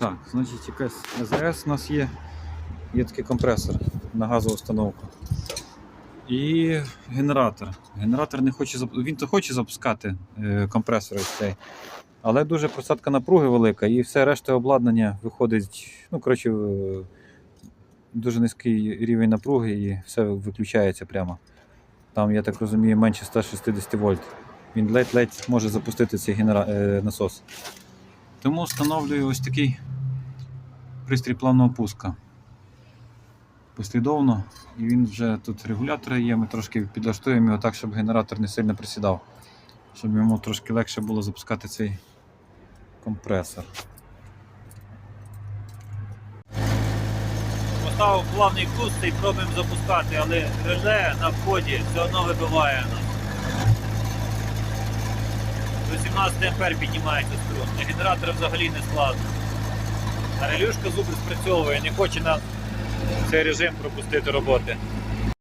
Так, значить якась АЗС у нас є. Є такий компресор на газову установку. І генератор. Генератор не хоче він то хоче запускати е, компресор цей. Але дуже просадка напруги велика, і все решта обладнання виходить. Ну, коротше, е, дуже низький рівень напруги і все виключається прямо. Там, я так розумію, менше 160 вольт. Він ледь-ледь може запустити цей генера... е, насос. Тому встановлюю ось такий пристрій плавного пуска. Послідовно, і він вже тут регулятори є. Ми трошки підлаштуємо його так, щоб генератор не сильно присідав, щоб йому трошки легше було запускати цей компресор. Поставив плавний пуст і пробуємо запускати, але реле на вході все одно вибиває нас. 17 ампер піднімається струм. На генератори взагалі не складно. Релюшка зуби спрацьовує, не хоче нам цей режим пропустити роботи.